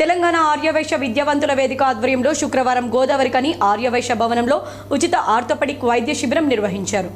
తెలంగాణ ఆర్యవైశ్య విద్యావంతుల వేదిక ఆధ్వర్యంలో శుక్రవారం గోదావరికని ఆర్యవైశ్య భవనంలో ఉచిత ఆర్థోపెడిక్ వైద్య శిబిరం నిర్వహించారు.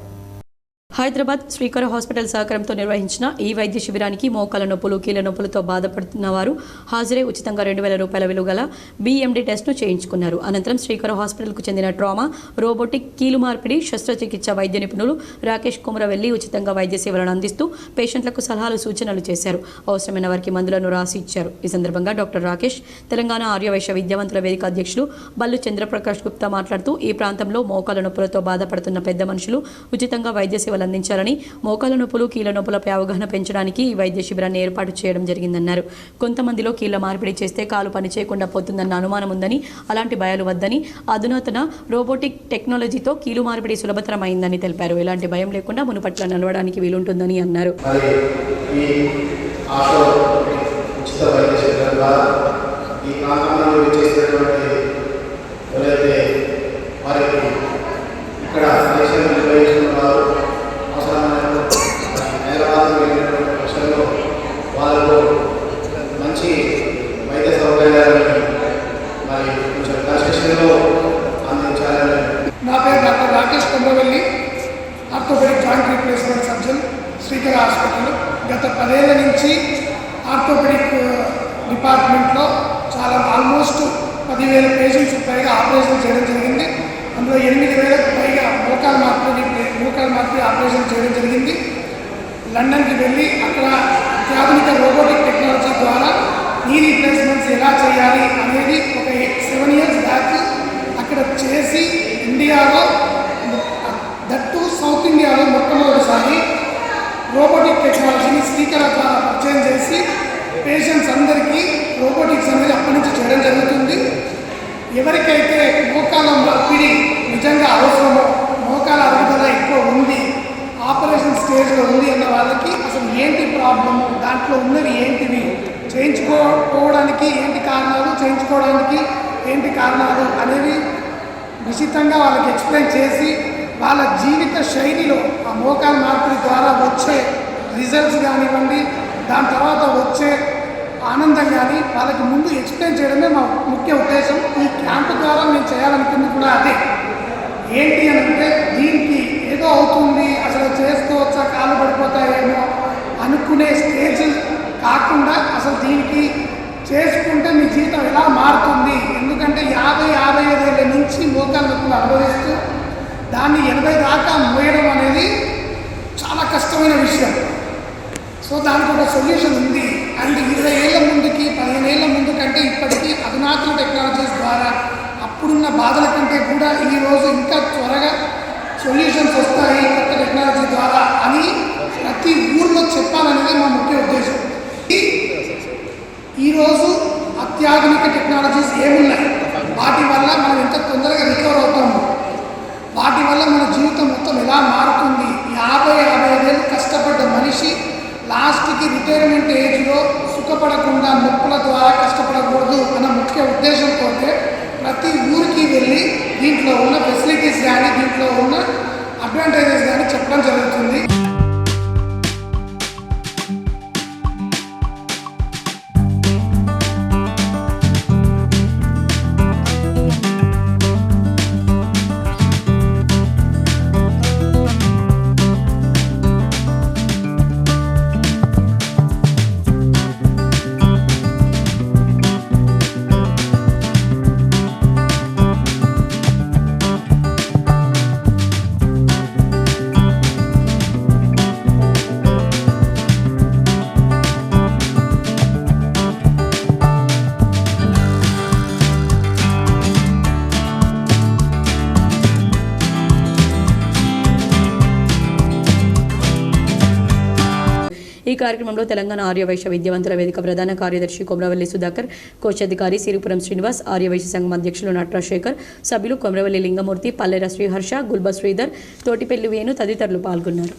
హైదరాబాద్ శ్రీకర హాస్పిటల్ సహకారంతో నిర్వహించిన ఈ వైద్య శిబిరానికి మోకాల నొప్పులు కీళ్ళ నొప్పులతో బాధపడుతున్న వారు హాజరై ఉచితంగా రెండు వేల రూపాయల విలువ గల బీఎండీ టెస్ట్ను చేయించుకున్నారు. అనంతరం శ్రీకర హాస్పిటల్కు చెందిన ట్రామా రోబోటిక్ కీలు మార్పిడి శస్త్రచికిత్స వైద్య నిపుణులు రాకేష్ కుమరవెల్లి ఉచితంగా వైద్య సేవలను అందిస్తూ పేషెంట్లకు సలహాలు సూచనలు చేశారు. అవసరమైన వారికి మందులను రాసి ఇచ్చారు. ఈ సందర్భంగా డాక్టర్ రాకేష్ తెలంగాణ ఆర్యవైశ్య విద్యావంతుల వేదిక అధ్యక్షులు బల్లు చంద్రప్రకాష్ గుప్తా మాట్లాడుతూ ఈ ప్రాంతంలో మోకాల నొప్పులతో బాధపడుతున్న పెద్ద మనుషులు ఉచితంగా వైద్య సేవలు అందించాలని మోకాల నొప్పులు కీళ్ళ నొప్పులపై అవగాహన పెంచడానికి ఈ వైద్య శిబిరాన్ని ఏర్పాటు చేయడం జరిగిందన్నారు. కొంతమందిలో కీళ్ళ మార్పిడి చేస్తే కాలు పనిచేయకుండా పోతుందన్న అనుమానం ఉందని అలాంటి భయాలు వద్దని అధునాతన రోబోటిక్ టెక్నాలజీతో కీలు మార్పిడి సులభతరమైందని తెలిపారు. ఎలాంటి భయం లేకుండా మునుపట్ల నడవడానికి వీలుంటుందని అన్నారు. ఈ ఆటో ఉచిత వైద్య శిబిరం ద్వారా ఈ ప్రాంతంలో చేసినటువంటి ఎవరైతే వారికి ఇక్కడ పరీక్షలు నిర్వహించుకున్నారు అవసరమైన హైదరాబాద్ వెళ్ళినటువంటి మంచి వైద్య సౌకర్యాలను మరి కొంచెం కన్స్ట్రక్షన్లో అందించాలని నా పేరు doctor Rakesh Kondavalli. Orthopaedic joint replacement surgeon Srikara hospital. గత పదేళ్ళ నుంచి ఆర్థోపెడిక్ డిపార్ట్మెంట్లో చాలా ఆల్మోస్ట్ పదివేల పేషెంట్స్ పైగా ఆపరేషన్ చేయడం జరిగింది. అందులో ఎనిమిది వేలకు పైగా మోకాలు మార్పు మోకాలు మార్పిడి ఆపరేషన్ చేయడం జరిగింది. లండన్కి వెళ్ళి అక్కడ అత్యాధునిక రోబోటిక్ టెక్నాలజీ ద్వారా ఈ రీప్లేస్మెంట్స్ ఎలా చేయాలి అనేది ఒక సెవెన్ ఇయర్స్ బ్యాక్ అక్కడ చేసి ఇండియాలో దట్టు సౌత్ ఇండియాలో మొట్టమొదటిసారి రోబోటిక్ టెక్నాలజీని స్పీకర్ ద్వారా పరిచయం చేసి పేషెంట్స్ అందరికీ రోబోటిక్స్ అనేది అప్పటి నుంచి చేయడం జరుగుతుంది. ఎవరికైతే మోకాల మార్పిడి నిజంగా అవసరమో మోకాల అరుగుదల ఎక్కువ ఉంది ఆపరేషన్ స్టేజ్లో ఉంది అన్న వాళ్ళకి అసలు ఏంటి ప్రాబ్లము దాంట్లో ఉన్నవి ఏంటివి? చేయించుకోవడానికి ఏంటి కారణాలు? చేయించుకోవడానికి ఏంటి కారణాలు అనేవి నిశ్చితంగా వాళ్ళకి ఎక్స్ప్లెయిన్ చేసి వాళ్ళ జీవిత శైలిలో ఆ మోకాల మార్పిడి ద్వారా వచ్చే రిజల్ట్స్ కానివ్వండి దాని తర్వాత వచ్చే ఆనందం కానీ వాళ్ళకి ముందు ఎక్స్ప్లెయిన్ చేయడమే మా ముఖ్య ఉద్దేశం. ఈ క్యాంప్ ద్వారా మేము చేయాలనుకుంది కూడా అదే. ఏంటి అని అంటే దీనికి ఏదో అవుతుంది కాకుండా అసలు దీనికి చేసుకుంటే మీ జీవితం ఎలా మారుతుంది? ఎందుకంటే యాభై యాభై ఐదేళ్ళ నుంచి మోకాలు నొప్పులు అనుభవిస్తూ దాన్ని ఎనభై దాకా మోయడం అనేది చాలా కష్టమైన విషయం. సో దానికి ఒక సొల్యూషన్ ఉంది. అండ్ ఇరవై ఏళ్ళ ముందుకి పదిహేను ఏళ్ళ ముందు కంటే ఇప్పటికీ అధునాతన టెక్నాలజీస్ ద్వారా అప్పుడున్న బాధల కంటే కూడా ఈ రోజు ఇంకా త్వరగా సొల్యూషన్స్ వస్తాయి కొత్త టెక్నాలజీ ద్వారా అని ప్రతి ఊర్లో చెప్పాలనేది మా ముఖ్య ఉద్దేశం. ఈరోజు అత్యాధునిక టెక్నాలజీస్ ఏమున్నాయి? వాటి వల్ల మనం ఎంత తొందరగా రికవర్ అవుతాము? వాటి వల్ల మన జీవితం మొత్తం ఎలా మారుతుంది? యాభై యాభై ఐదేళ్ళు కష్టపడ్డ మనిషి లాస్ట్కి రిటైర్మెంట్ ఏజ్లో సుఖపడకుండా నొప్పుల ద్వారా కష్టపడకూడదు అన్న ముఖ్య ఉద్దేశంతో ప్రతి ఊరికి వెళ్ళి దీంట్లో ఉన్న ఫెసిలిటీస్ కానీ దీంట్లో ఉన్న అడ్వాంటేజెస్ కానీ చెప్పడం జరుగుతుంది. ఈ కార్యక్రమంలో తెలంగాణ ఆర్యవైశ్య విద్యావంతుల వేదిక ప్రధాన కార్యదర్శి కొమరవల్లి సుధాకర్ కోశాధికారి సిరిపురం శ్రీనివాస్ ఆర్యవైశ్య సంఘం అధ్యక్షులు నట్రాశేఖర్ సభ్యులు కొమరవల్లి లింగమూర్తి పల్లెర శ్రీహర్ష గుల్బ శ్రీధర్ తోటిపెల్లి వేణు తదితరులు పాల్గొన్నారు.